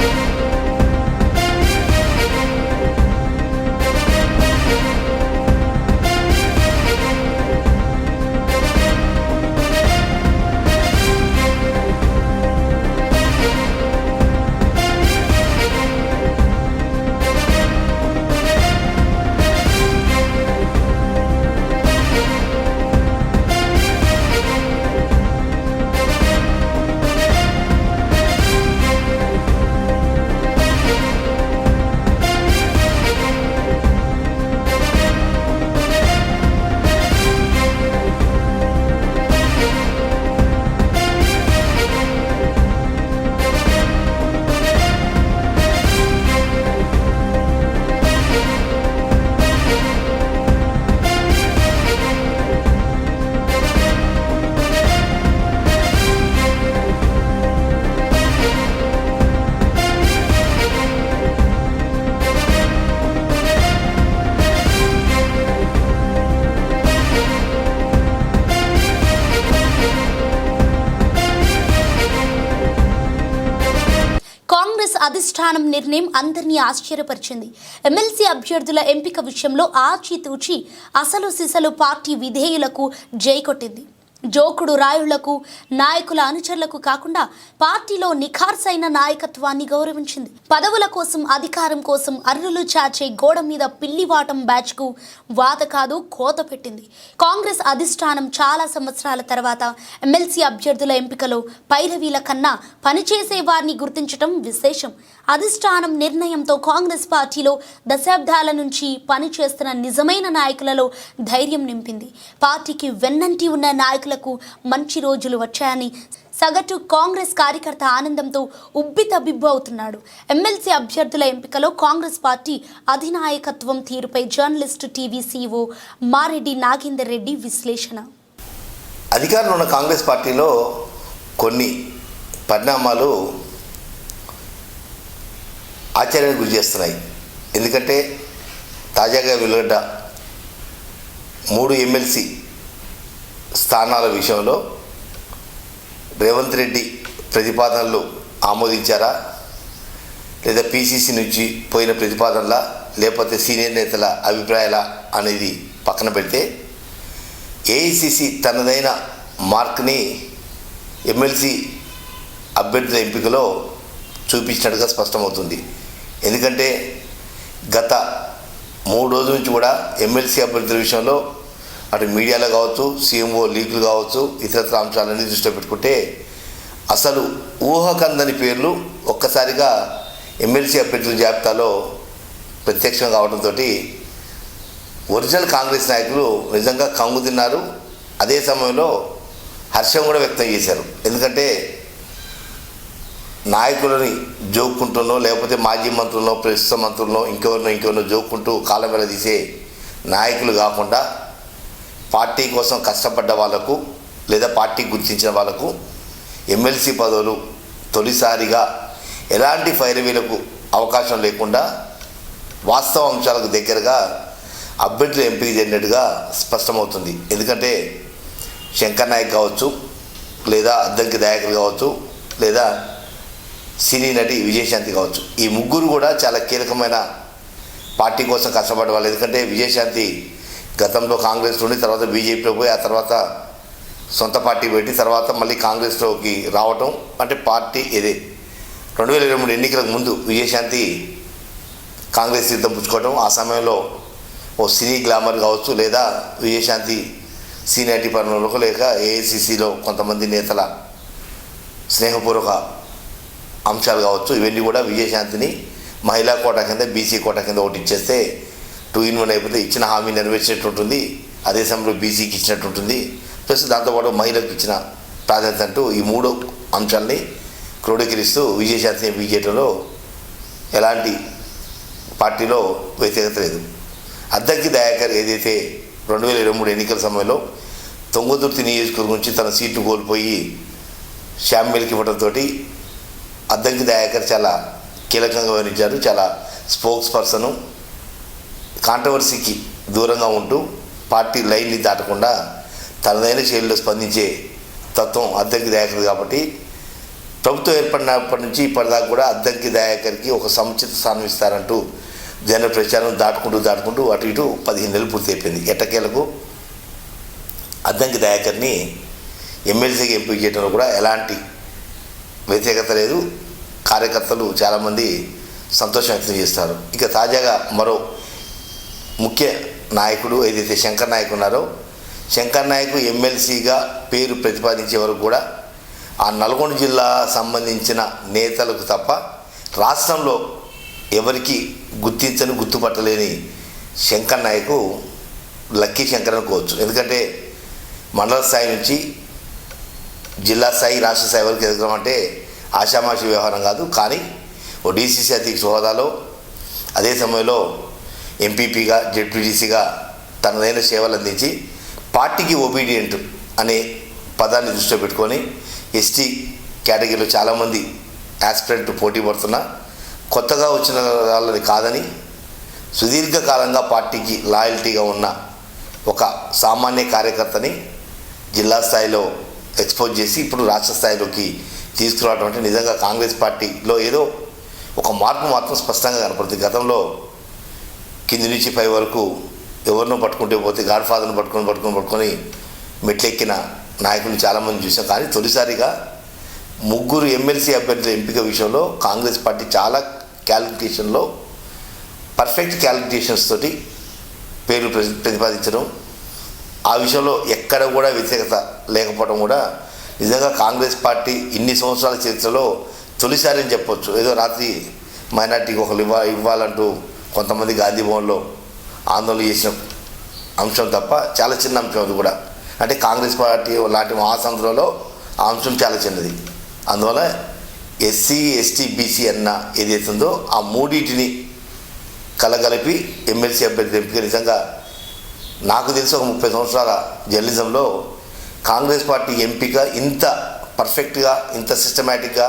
కాంగ్రెస్ అధిష్టానం నిర్ణయం అందరినీ ఆశ్చర్యపరిచింది. ఎమ్మెల్సీ అభ్యర్థుల ఎంపిక విషయంలో ఆచితూచి అసలు సిసలు పార్టీ విధేయులకు జై కొట్టింది జోకుడు రాయుళ్ళకు నాయకుల అనుచరులకు కాకుండా పార్టీలో నిఖార్సైన నాయకత్వాన్ని గౌరవించింది. పదవుల కోసం అధికారం కోసం అర్రులు చాచే గోడ మీద పిల్లివాటం బ్యాచ్కు వాత కాదు కోత పెట్టింది. కాంగ్రెస్ అధిష్టానం చాలా సంవత్సరాల తర్వాత ఎమ్మెల్సీ అభ్యర్థుల ఎంపికలో పైరవీల కన్నా పనిచేసే వారిని గుర్తించడం విశేషం. అధిష్టానం నిర్ణయంతో కాంగ్రెస్ పార్టీలో దశాబ్దాల నుంచి పనిచేస్తున్న నిజమైన నాయకులలో ధైర్యం నింపింది. పార్టీకి వెన్నంటి ఉన్న నాయకులకు మంచి రోజులు వచ్చాయని సగటు కాంగ్రెస్ కార్యకర్త ఆనందంతో ఉబ్బితబ్బిబ్బు అవుతున్నాడు. ఎమ్మెల్సీ అభ్యర్థుల ఎంపికలో కాంగ్రెస్ పార్టీ అధినాయకత్వం తీరుపై journalist TV CEO Mareddy Nagender Reddy విశ్లేషణ. అధికారంలో ఉన్న కాంగ్రెస్ పార్టీలో కొన్ని పరిణామాలు ఆశ్చర్యానికి గురి చేస్తున్నాయి. ఎందుకంటే తాజాగా వెలుగడ్డ మూడు ఎమ్మెల్సీ స్థానాల విషయంలో రేవంత్ రెడ్డి ప్రతిపాదనలు ఆమోదించారా? లేదా పీసీసీ నుంచి పోయిన ప్రతిపాదనలా? లేకపోతే సీనియర్ నేతల అభిప్రాయాల అనేది పక్కన పెడితే ఏఐసిసి తనదైన మార్క్ని ఎమ్మెల్సీ అభ్యర్థుల ఎంపికలో చూపించినట్టుగా స్పష్టమవుతుంది. ఎందుకంటే గత మూడు రోజుల నుంచి కూడా ఎమ్మెల్సీ అభ్యర్థుల విషయంలో అటు మీడియాలో కావచ్చు సీఎంఓ లీకులు కావచ్చు ఇతరత్ర అంశాలన్నీ దృష్టిలో పెట్టుకుంటే అసలు ఊహకందని పేర్లు ఒక్కసారిగా ఎమ్మెల్సీ అభ్యర్థుల జాబితాలో ప్రత్యక్షం కావడంతో ఒరిజినల్ కాంగ్రెస్ నాయకులు నిజంగా కంగు తిన్నారు. అదే సమయంలో హర్షం కూడా వ్యక్తం చేశారు. ఎందుకంటే నాయకులని జోక్కుంటున్నో లేకపోతే మాజీ మంత్రులను ప్రస్తుత మంత్రులను ఇంకెవరినో ఇంకెవరినో జోక్కుంటూ కాలం తీసే నాయకులు కాకుండా పార్టీ కోసం కష్టపడ్డ వాళ్ళకు లేదా పార్టీ గుర్తించిన వాళ్ళకు ఎమ్మెల్సీ పదవులు తొలిసారిగా ఎలాంటి ఫైరవీలకు అవకాశం లేకుండా వాస్తవ అంశాలకు దగ్గరగా అభ్యర్థులు ఎంపిక చేసినట్టుగా స్పష్టమవుతుంది. ఎందుకంటే శంకర్ నాయక్ కావచ్చు లేదా అద్దంకి దయాకర్ కావచ్చు లేదా సినీ నటి విజయశాంతి కావచ్చు. ఈ ముగ్గురు కూడా చాలా కీలకమైన పార్టీ కోసం కష్టపడే వాళ్ళు ఎందుకంటే విజయశాంతి గతంలో కాంగ్రెస్ నుండి తర్వాత బీజేపీలో పోయి ఆ తర్వాత సొంత పార్టీ పెట్టి తర్వాత మళ్ళీ కాంగ్రెస్లోకి రావటం అంటే పార్టీ ఇదే. రెండు వేల ఇరవై మూడు ఎన్నికలకు ముందు విజయశాంతి కాంగ్రెస్ తీర్థం పుచ్చుకోవటం ఆ సమయంలో ఓ సినీ గ్లామర్ కావచ్చు లేదా విజయశాంతి సీనియారిటీ పనులకు లేక ఏఐసిసిలో కొంతమంది నేతల స్నేహపూర్వక అంశాలు కావచ్చు ఇవన్నీ కూడా విజయశాంతిని మహిళా కోటా కింద బీసీ కోట కింద ఒకటి ఇచ్చేస్తే టూ ఇన్ వన్ అయిపోతే ఇచ్చిన హామీ నెరవేర్చినట్టు ఉంటుంది అదే సమయంలో బీసీకి ఇచ్చినట్టు ఉంటుంది ప్లస్ దాంతోపాటు మహిళలకు ఇచ్చిన ప్రాధాన్యత అంటూ ఈ మూడు అంశాలని క్రోడీకరిస్తూ విజయశాంతిని బీజేపీలో ఎలాంటి పార్టీలో వ్యతిరేకత లేదు. అద్దంకి దయాకర్ ఏదైతే రెండు వేల ఇరవై మూడు ఎన్నికల సమయంలో తొంగదుర్తి నియోజకవర్గం నుంచి తన సీటు కోల్పోయి శామ్యుల్కి ఇవ్వడంతో అద్దంకి దయాకర్ చాలా కీలకంగా వ్యవహరించారు చాలా స్పోక్స్ పర్సను. కాంట్రవర్సీకి దూరంగా ఉంటూ పార్టీ లైన్ని దాటకుండా తనదైన శైలిలో స్పందించే తత్వం అద్దంకి దయాకర్ కాబట్టి ప్రభుత్వం ఏర్పడినప్పటి నుంచి ఇప్పటిదాకా కూడా అద్దంకి దయాకర్కి ఒక సముచిత స్థానం ఇస్తారంటూ జన ప్రచారం దాటుకుంటూ దాటుకుంటూ అటు ఇటు పదిహేను నెలలు పూర్తి అయిపోయింది. ఎట్టకేలకు అద్దంకి దయాకర్ని ఎమ్మెల్సీగా ఎంపిక చేయడంలో కూడా ఎలాంటి వ్యతిరేకత లేదు. కార్యకర్తలు చాలామంది సంతోషం వ్యక్తం చేస్తారు. ఇక తాజాగా మరో ముఖ్య నాయకుడు ఏదైతే శంకర్ నాయక్ ఉన్నారో శంకర్ నాయక్ ఎమ్మెల్సీగా పేరు ప్రతిపాదించే వరకు కూడా ఆ నల్గొండ జిల్లా సంబంధించిన నేతలకు తప్ప రాష్ట్రంలో ఎవరికి గుర్తించని గుర్తుపట్టలేని శంకర్ నాయకు లక్కీ శంకర్ అనుకోవచ్చు. ఎందుకంటే మండల స్థాయి నుంచి జిల్లా స్థాయి రాష్ట్ర స్థాయి వరకు ఎదగడం అంటే ఆషామాషి వ్యవహారం కాదు. కానీ ఓ డీసీసీ అధ్యక్ష హోదాలో అదే సమయంలో ఎంపీపీగా జెడ్పీటీసీగా తనదైన సేవలు అందించి పార్టీకి ఒబీడియంట్ అనే పదాన్ని దృష్టిలో పెట్టుకొని ఎస్టీ కేటగిరీలో చాలామంది యాస్పిరెంట్ పోటీ పడుతున్నా కొత్తగా వచ్చిన వాళ్ళని కాదని సుదీర్ఘకాలంగా పార్టీకి లాయల్టీగా ఉన్న ఒక సామాన్య కార్యకర్తని జిల్లా స్థాయిలో ఎక్స్పోజ్ చేసి ఇప్పుడు రాష్ట్ర స్థాయిలోకి తీసుకురావడం అంటే నిజంగా కాంగ్రెస్ పార్టీలో ఏదో ఒక మార్పు మాత్రం స్పష్టంగా కనపడుతుంది. గతంలో కింది నుంచి పై వరకు ఎవరినో పట్టుకుంటే పోతే గాడ్ ఫాదర్ను పట్టుకొని పట్టుకొని పట్టుకొని మెట్లెక్కిన నాయకులు చాలామంది చూసాం కానీ తొలిసారిగా ముగ్గురు ఎమ్మెల్సీ అభ్యర్థుల ఎంపిక విషయంలో కాంగ్రెస్ పార్టీ చాలా క్యాలిక్యులేషన్లో పర్ఫెక్ట్ క్యాలిక్యులేషన్స్ తోటి పేర్లు ప్రతిపాదించడం ఆ విషయంలో ఎక్కడ కూడా వ్యతిరేకత లేకపోవడం కూడా నిజంగా కాంగ్రెస్ పార్టీ ఇన్ని సంవత్సరాల చరిత్రలో తొలిసారి అని చెప్పొచ్చు. ఏదో రాత్రి మైనార్టీకి ఒకరు ఇవ్వ ఇవ్వాలంటూ కొంతమంది గాంధీ భవన్లో ఆందోళన చేసిన అంశం తప్ప చాలా చిన్న అంశం అది కూడా. అంటే కాంగ్రెస్ పార్టీ లాంటి మహాసంద్రంలో ఆ అంశం చాలా చిన్నది. అందువల్ల ఎస్సీ ఎస్టీ బీసీ అన్న ఏదైతే ఉందో ఆ మూడింటిని కలగలిపి ఎమ్మెల్సీ అభ్యర్థి ఎంపిక నిజంగా నాకు తెలిసి ఒక ముప్పై సంవత్సరాల జర్నలిజంలో కాంగ్రెస్ పార్టీ ఎంపిక ఇంత పర్ఫెక్ట్గా ఇంత సిస్టమేటిక్గా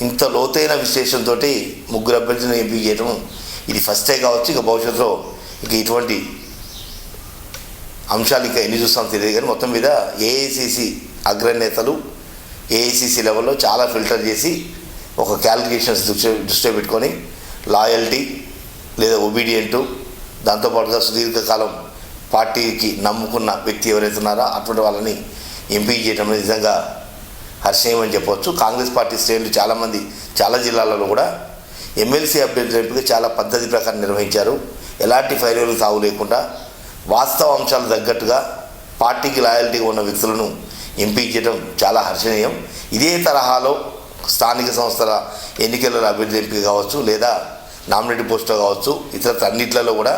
ఇంత లోతైన విశ్లేషణతో ముగ్గురు అభ్యర్థులను ఎంపిక చేయడం ఇది ఫస్టే కావచ్చు ఇక భవిష్యత్తులో ఇక ఇటువంటి అంశాలు ఇంకా ఎన్ని చూస్తామో తెలియదు కానీ మొత్తం మీద ఏఐసిసి అగ్రనేతలు ఏఐసిసి లెవెల్లో చాలా ఫిల్టర్ చేసి ఒక క్యాలిక్యులేషన్స్ దృష్టి దృష్టిలో పెట్టుకొని లాయల్టీ లేదా ఒబీడియంటు దాంతోపాటుగా సుదీర్ఘకాలం పార్టీకి నమ్ముకున్న వ్యక్తి ఎవరైతే ఉన్నారో అటువంటి వాళ్ళని ఎంపీ చేయడం అనేది నిజంగా హర్షణీయం అని చెప్పవచ్చు. కాంగ్రెస్ పార్టీ శ్రేణులు చాలామంది చాలా జిల్లాలలో కూడా ఎమ్మెల్సీ అభ్యర్థుల ఎంపిక చాలా పద్ధతి ప్రకారం నిర్వహించారు. ఎలాంటి ఫైర్వేలు తావు లేకుండా వాస్తవ అంశాలు తగ్గట్టుగా పార్టీకి లాయల్టీగా ఉన్న వ్యక్తులను ఎంపిక చేయడం చాలా హర్షణీయం. ఇదే తరహాలో స్థానిక సంస్థల ఎన్నికలలో అభ్యర్థి ఎంపిక కావచ్చు లేదా నామినేట్ పోస్టులో కావచ్చు ఇతర అన్నిట్లలో కూడా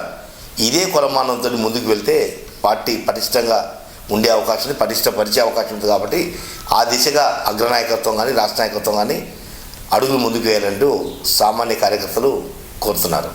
ఇదే కొలమానంతో ముందుకు వెళ్తే పార్టీ పటిష్టంగా ఉండే అవకాశం పటిష్టపరిచే అవకాశం ఉంది కాబట్టి ఆ దిశగా అగ్రనాయకత్వం కానీ రాష్ట్ర నాయకత్వం కానీ అడుగులు ముందుకు వేయాలంటూ సామాన్య కార్యకర్తలు కోరుతున్నారు.